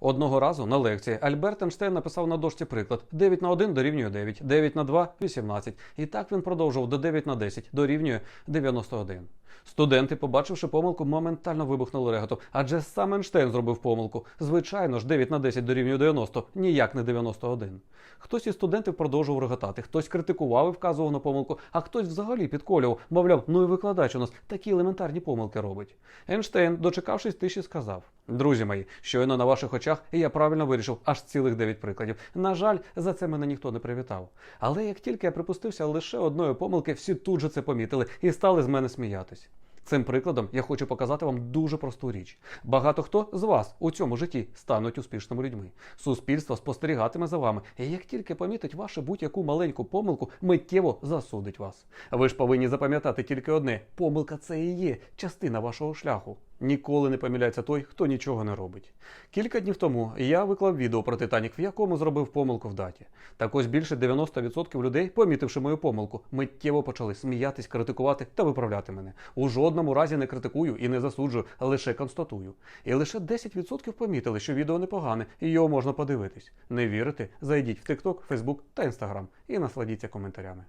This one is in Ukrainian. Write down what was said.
Одного разу на лекції Альберт Ейнштейн написав на дошці приклад 9 на 1 дорівнює 9, 9 на 2 – 18. І так він продовжував до 9 на 10 дорівнює 91. Студенти, побачивши помилку, моментально вибухнули реготом, адже сам Ейнштейн зробив помилку. Звичайно ж, 9 на 10 дорівнює 90, ніяк не 91. Хтось із студентів продовжував реготати, хтось критикував і вказував на помилку, а хтось взагалі підколював, мовляв, ну і викладач у нас такі елементарні помилки робить. Ейнштейн, дочекавшись тиші, сказав: Друзі мої, щойно на ваших очах я правильно вирішив аж цілих 9 прикладів. На жаль, за це мене ніхто не привітав. Але як тільки я припустився лише одної помилки, всі тут же це помітили і стали з мене сміятись. Цим прикладом я хочу показати вам дуже просту річ. Багато хто з вас у цьому житті стануть успішними людьми. Суспільство спостерігатиме за вами, і як тільки помітить вашу будь-яку маленьку помилку, миттєво засудить вас. Ви ж повинні запам'ятати тільки одне: помилка це і є частина вашого шляху. Ніколи не помиляється той, хто нічого не робить. Кілька днів тому я виклав відео про Титанік, в якому зробив помилку в даті. Так ось більше 90% людей, помітивши мою помилку, миттєво почали сміятись, критикувати та виправляти мене. У жодному разі не критикую і не засуджую, лише констатую. І лише 10% помітили, що відео непогане і його можна подивитись. Не вірите? Зайдіть в TikTok, Facebook та Instagram і насладіться коментарями.